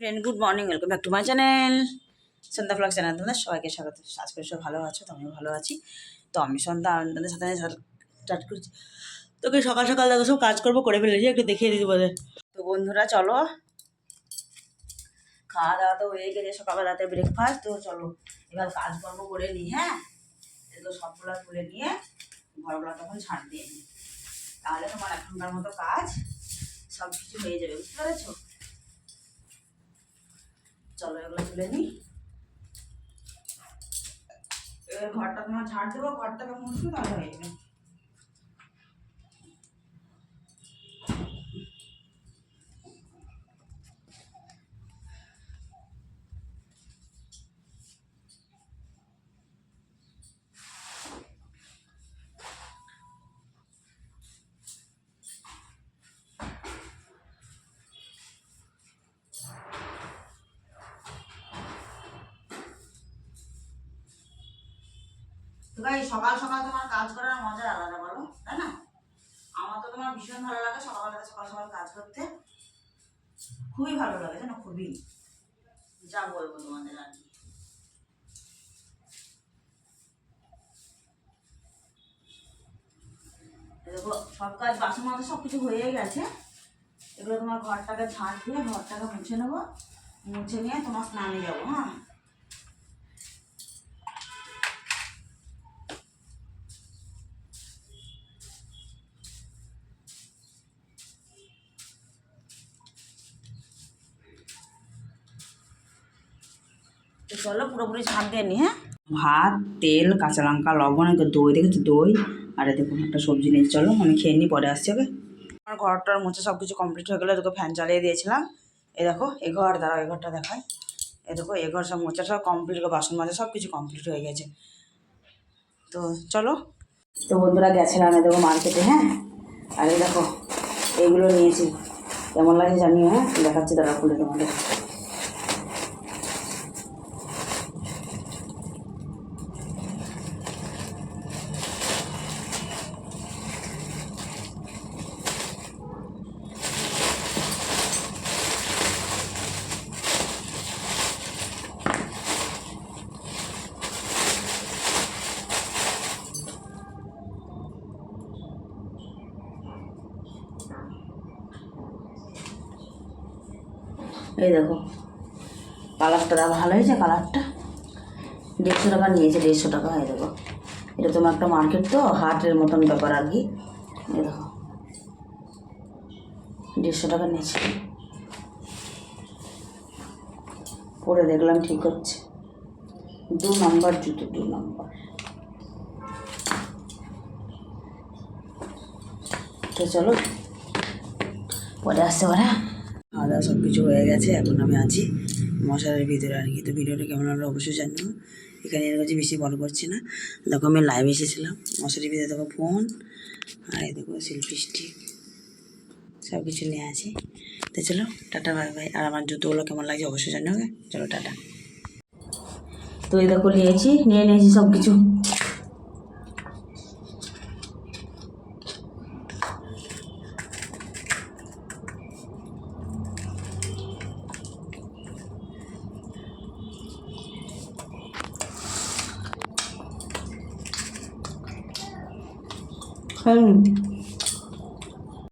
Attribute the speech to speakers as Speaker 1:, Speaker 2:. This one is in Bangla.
Speaker 1: Friend good morning welcome back to my channel Sandhya vlog channel তোমাদের সবাইকে স্বাগত। আজকে সব ভালো আছো? তো আমিও ভালো আছি। তো আমি সন্ধ্যা আপনাদের সাথে স্টার্ট করছি। তোকে সকাল সকাল দেখো, সব কাজ করব, করে ফেলেছি, একটু দেখিয়ে দিতে বলে তো বন্ধুরা, চলো। খাওয়া দাওয়া তো হয়ে গেছে, সকালবেলাতে ব্রেকফাস্ট তো চলো, এবার কাজ কাজকর্ম করে নিই হ্যাঁ? এগুলো সবগুলো তুলে নিয়ে, ঘরগুলো তখন ছাড় দিয়ে নিই। তাহলে তোমার এখনকার মতো কাজ সব কিছু হয়ে যাবে, বুঝতে পেরেছ? চলো এগুলো তুলে নিই। এবার ঘরটা তোমার ঝাড় দেবো ঘরটাকে মুছবো তাহলে হয়ে যাবে। তো ভাই, সকাল সকাল তোমার কাজ করার মজা আলাদা বলো, তাই না? আমার তো তোমার ভীষণ ভালো লাগে সকালবেলা সকাল সকাল কাজ করতে। খুবই ভালো লাগে, জানো, খুবই। যা বলব তোমাদের আর কি। দেখো, সব কাজ, বাসন মাথা সব কিছু হয়ে গেছে। এগুলো তোমার ঘরটাকে ঝাঁট দিয়ে, ঘরটাকে মুছে নেব। মুছে নিয়ে তোমার স্নানে যাব হ্যাঁ? তো চলো পুরোপুরি ঝাঁপ দিয়ে নি হ্যাঁ? ভাত, তেল, কাঁচা লঙ্কা, লবণ একটু দই, দেখেছ? দই, আর দেখুন একটা সবজি নিয়ে চলো, আমি খেয়ে নিই পরে আসছি, ওকে? আমার ঘরটার মুছে সব কিছু কমপ্লিট হয়ে গেলে, তোকে ফ্যান চালিয়ে দিয়েছিলাম। এ দেখো, এ ঘর, দাঁড়াও, এ ঘরটা দেখায় এ দেখো, এ ঘর সব মোচা সব কমপ্লিট বাসন মাজা সব কিছু কমপ্লিট হয়ে গেছে। তো চলো। তো বন্ধুরা গেছিলাম, এ দেখো মার্কেটে হ্যাঁ? আর দেখো এইগুলো নিয়েছি। কেমন লাগে জানিও হ্যাঁ? দেখাচ্ছি দাঁড়া খুলে তোমাদের। এই দেখো কালারটা ভালো হয়েছে কালারটা দেড়শো টাকা নিয়েছে, দেড়শো টাকা, এই দেখো। এটা তোমার একটা মার্কেট তো, হাটের মতন ব্যাপার আর কি। এই দেখো, দেড়শো টাকা নিয়েছে। পরে দেখলাম ঠিক হচ্ছে। দু নম্বর জুতো, দু নম্বর তো চলো, পরে আসতে পারে দাওয়া সব কিছু হয়ে গেছে, এখন আমি আছি মশারির ভিতরে আর কি। তো ভিডিওটা কেমন হলো অবশ্যই জানিও। এখানে এর কাছে বেশি বড় করছি না। দেখো আমি লাইভ এসেছিলাম। মশারির ভিতরে দেখো ফোন আর এই দেখো সেলফি স্টিক সব কিছু নিয়ে আছি। তো চলো, টাটা বাই বাই আর আমার জুতোগুলো কেমন লাগছে অবশ্যই ওকে? চলো, টাটা। তো এই দেখো নিয়েছি, নিয়ে নিয়েছি সব কিছু 还有。